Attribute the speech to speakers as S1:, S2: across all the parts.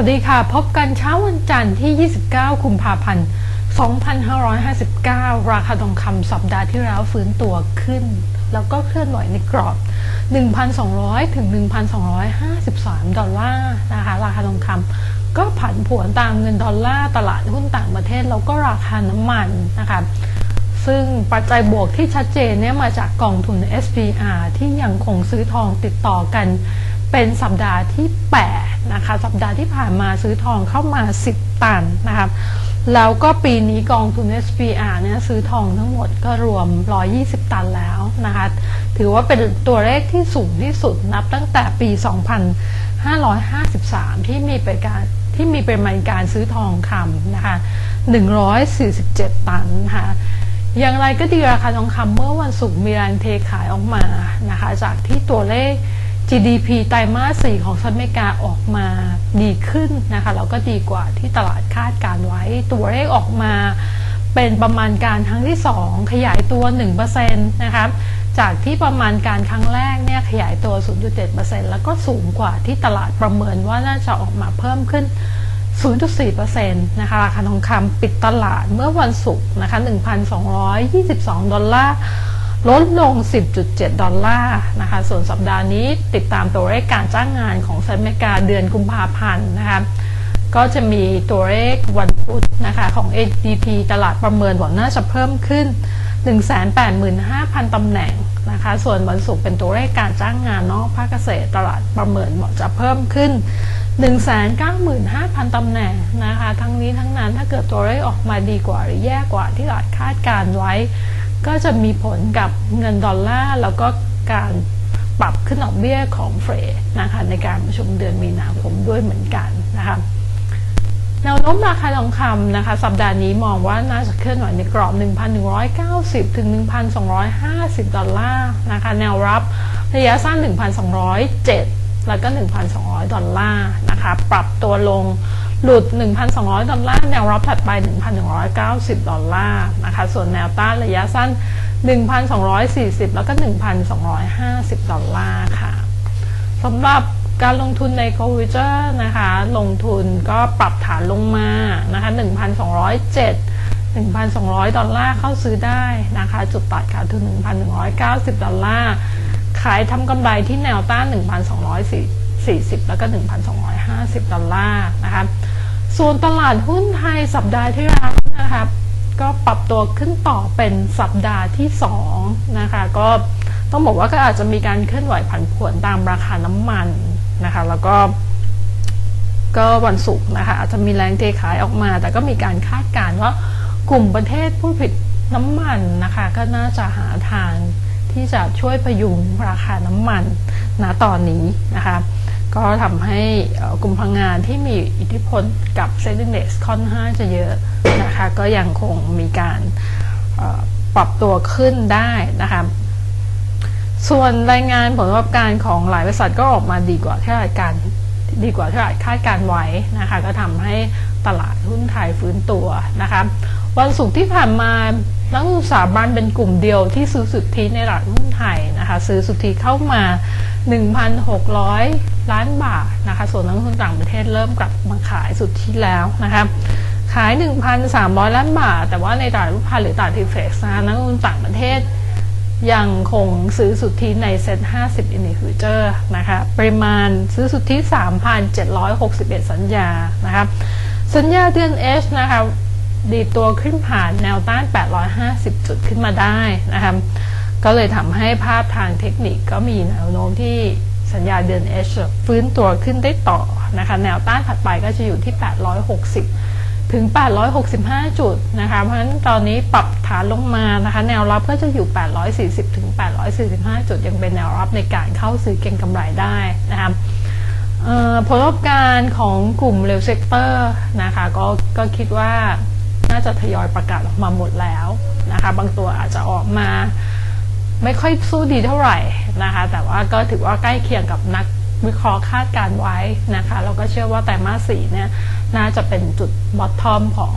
S1: วัสดีค่ะ พบกันเช้าวันจันทร์ที่ 29 กุมภาพันธ์ 2559 ราคาทองคำสัปดาห์ที่แล้วฟื้นตัวขึ้น แล้วก็เคลื่อนไหวในกรอบ 1,200 ถึง 1,253 ดอลลาร์นะคะ ราคาทองคำก็ผันผวนตามเงินดอลลาร์ตลาดหุ้นต่างประเทศ แล้วก็ราคาน้ำมันนะคะซึ่งปัจจัยบวกที่ชัดเจนเนี่ยมาจากกองทุน SPR ที่ยังคงซื้อทองติดต่อกัน เป็นสัปดาห์ที่8นะคะสัปดาห์ที่ผ่านมาซื้อทองเข้ามา 10 ตันนะคะแล้วก็ปีนี้กองทุน SPR เนี่ยซื้อทองทั้งหมดก็รวม 120 ตันแล้วนะคะถือว่าเป็นตัวเลขที่สูงที่สุดนับตั้งแต่ปี 2553 ที่มีไปการที่มีปริมาณการซื้อทองคำนะคะ147 ตันนะคะอย่างไรก็ดีราคาทองคำเมื่อวันศุกร์มีแรงเทขายออกมานะคะจากที่ตัวเลข GDP ไตรมาส 4 ของสหรัฐอเมริกาออกมาดีขึ้นนะคะแล้วก็ดีกว่าที่ตลาดคาดการไว้ ตัวเลขออกมาเป็นประมาณการครั้งที่ 2 ขยายตัว 1%นะคะจากที่ประมาณการครั้งแรกเนี่ยขยายตัว 0.7%แล้วก็สูงกว่าที่ตลาดประเมินว่าน่าจะออกมาเพิ่มขึ้น 0.4%นะคะราคาทองคำปิดตลาดเมื่อวันศุกร์นะคะ 1,222 ดอลลาร์ ลดลง 10.7 ดอลลาร์นะคะ ส่วนสัปดาห์นี้ติดตามตัวเลขการจ้างงานของสหรัฐอเมริกาเดือนกุมภาพันธ์นะคะก็จะมีตัวเลขวันพุธนะคะของ ADP ตลาดประเมินว่าน่าจะเพิ่มขึ้น 185,000 ตำแหน่งนะคะ ส่วนวันศุกร์เป็นตัวเลขการจ้างงานนอกภาคเกษตรตลาดประเมินว่าจะเพิ่มขึ้น 195,000 ตำแหน่งนะคะ ทั้งนี้ทั้งนั้นถ้าเกิดตัวเลขออกมาดีกว่าหรือแย่กว่าที่ตลาดคาดการไว้ ก็จะมีผลกับเงินดอลลาร์แล้วก็การปรับขึ้นดอกเบี้ยของเฟดนะคะในการประชุมเดือนมีนาคมด้วยเหมือนกันนะคะแนวโน้มราคาทองคำนะคะ สัปดาห์นี้มองว่าน่าจะเคลื่อนไหวในกรอบ 1,190 ถึง 1,250 ดอลลาร์นะคะ แนวรับระยะสั้น 1,207 แล้วก็ 1,200 ดอลลาร์นะคะ ปรับตัวลง หลุด 1,200 ดอลลาร์ แนวรับถัดไป 1,190 ดอลลาร์นะคะ ส่วนแนวต้านระยะสั้น 1,240 แล้วก็ 1,250 ดอลลาร์ค่ะสำหรับการลงทุนใน c o v i เจอร์นะคะ ลงทุนก็ปรับฐานลงมานะคะ 1,207 1,200 ดอลลาร์เข้าซื้อได้นะคะ จุดตัดขาดทุน 1,190 ดอลลาร์ ขายทำกำไรที่แนวต้าน 1,240 แล้วก็ 1,250 ดอลลาร์นะคะ ส่วนตลาดหุ้นไทยสัปดาห์ที่แล้วนะคะก็ปรับตัวขึ้นต่อเป็นสัปดาห์ที่2นะคะก็ต้องบอกว่าก็อาจจะมีการเคลื่อนไหวผันผวนตามราคาน้ำมันนะคะแล้วก็ก็วันศุกร์นะคะอาจจะมีแรงเทขายออกมา แต่ก็มีการคาดการณ์ว่ากลุ่มประเทศผู้ผลิตน้ำมันนะคะก็น่าจะหาทางที่จะช่วยพยุงราคาน้ำมันณตอนนี้นะคะ ก็ทำให้กลุ่มพลังงานที่มีอิทธิพลกับเซ็นดิ้งเดสค่อนข้างจะเยอะนะคะก็ยังคงมีการปรับตัวขึ้นได้นะคะส่วนรายงานผลประกอบการของหลายบริษัทก็ออกมาดีกว่าที่คาดการดีกว่าที่คาดการไว้นะคะ ก็ทำให้ตลาดหุ้นไทยฟื้นตัวนะคะวันศุกร์ที่ผ่านมานักลงทุนสถาบันเป็นกลุ่มเดียวที่ซื้อสุทธิในตลาดหุ้นไทยนะคะ ซื้อสุทธิเข้ามา 1,600 ล้านบาทนะคะ ส่วนนักลงทุนต่างประเทศเริ่มกลับมาขายสุดทธิแล้วนะคะขาย 1,300 ล้านบาท แต่ว่าในตลาดรูปพันหรือตลาดทีเฟกซ์นะนักลงทุนต่างประเทศ ยังคงซื้อสุทธิในเซ็น50 อินดิฟิวเจอร์นะคะปริมาณซื้อสุทธิ 3,761 สัญญานะคะสัญญาเดือน H นะคะดีตัวขึ้นผ่านแนวต้าน 850 จุดขึ้นมาได้นะคะ ก็เลยทำให้ภาพทางเทคนิคก็มีแนวโน้มที่สัญญาเดือน H ฟื้นตัวขึ้นได้ต่อนะคะ แนวต้านถัดไปก็จะอยู่ที่ 860 ถึง 865 จุดนะคะ เพราะฉะนั้นตอนนี้ปรับฐานลงมานะคะ แนวรับก็จะอยู่ 840 ถึง 845 จุด ยังเป็นแนวรับในการเข้าซื้อเก็งกำไรได้นะคะผลประกอบการของกลุ่มเรลเซกเตอร์นะคะก็ก็คิดว่าน่าจะทยอยประกาศออกมาหมดแล้วนะคะ บางตัวอาจจะออกมา ไม่ค่อยสู้ดีเท่าไหร่นะคะ แต่ว่าก็ถือว่าใกล้เคียงกับนักวิเคราะห์คาดการไว้นะคะ เราก็เชื่อว่าไตรมาสสี่เนี่ยน่าจะเป็นจุดบอททอมของ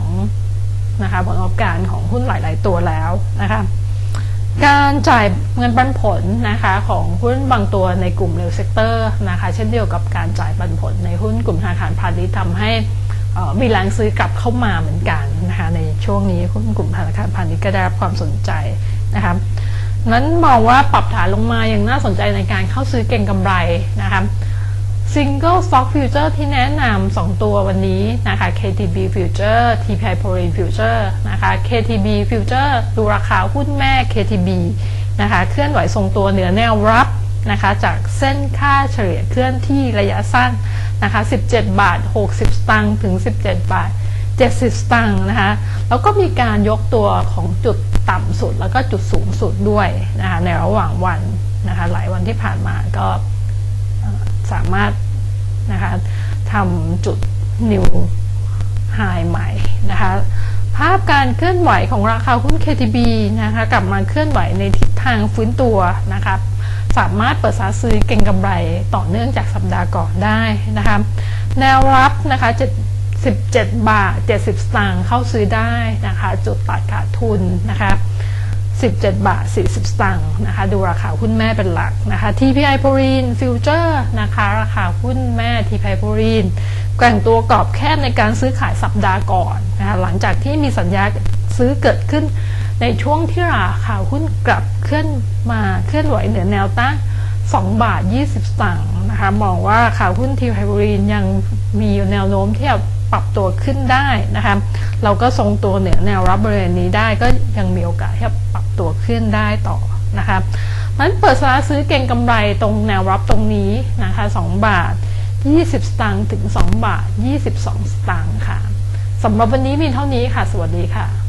S1: นะคะผลประกอบการของหุ้นหลาย ๆ ตัวแล้วนะคะการจ่ายเงินปันผลนะคะของหุ้นบางตัวในกลุ่มเรลเซกเตอร์นะคะเช่นเดียวกับการจ่ายปันผลในหุ้นกลุ่มธนาคารพาณิชย์ทำให้มีแรงซื้อกลับเข้ามาเหมือนกันนะคะในช่วงนี้หุ้นกลุ่มธนาคารพาณิชย์ก็ได้รับความสนใจนะคะ นั้นมองว่าปรับฐานลงมาอยังน่าสนใจในการเข้าซื้อเก่งกำไรนะคะ Single Stock Future ที่แนะนำ2ตัววันนี้นะคะ KTB Future TPI Proline Future นะคะ KTB Future ดูราคาหุ้นแม่ KTB นะคะ เคลื่อนไหวทรงตัวเหนือแนวรับนะคะ จากเส้นค่าเฉลี่ยเคลื่อนที่ระยะสั้นนะคะ 17 บาท 60 สตางค์ถึง 17 บาท 70 สตางค์นะคะ แล้วก็มีการยกตัวของจุด ต่ำสุดแล้วก็จุดสูงสุดด้วยนะคะในระหว่างวันนะคะหลายวันที่ผ่านมาก็สามารถนะคะทำจุด new high ใหม่นะคะภาพการเคลื่อนไหวของราคาหุ้น KTB นะคะกลับมาเคลื่อนไหวในทิศทางฟื้นตัวนะคะสามารถเปิดสาซื้อเก่งกำไรต่อเนื่องจากสัปดาห์ก่อนได้นะคะแนวรับนะคะ 17 บาท 70 สตางค์เข้าซื้อได้นะคะ จุดตัดขาดทุนนะคะ 17 บาท 40 สตางค์นะคะ ดูราคาหุ้นแม่เป็นหลักนะคะ TPI p o r i n Future นะคะ ราคาหุ้นแม่ TPI p o r i n แกว่งตัวกรอบแคบในการซื้อขายสัปดาห์ก่อนนะคะหลังจากที่มีสัญญาซื้อเกิดขึ้นในช่วงที่ราคาหุ้นกลับเคลื่อนมาเคลื่อนไหวเหนือแนวต้าน2 บาท 20 สตางค์นะคะ มองว่าราคาหุ้น TPI p o r i n ยังมีแนวโน้มที่จะ ปรับตัวขึ้นได้นะคะเราก็ทรงตัวเหนือแนวรับบริเวณนี้ได้ก็ยังมีโอกาสที่จะปรับตัวขึ้นได้ต่อนะคะมันเปิดสาซื้อเก่งกำไรตรงแนวรับตรงนี้นะคะ2บาท 20 สตางค์ถึง 2 บาท 22 สตางค์ค่ะสำหรับวันนี้มีเท่านี้ค่ะ สวัสดีค่ะ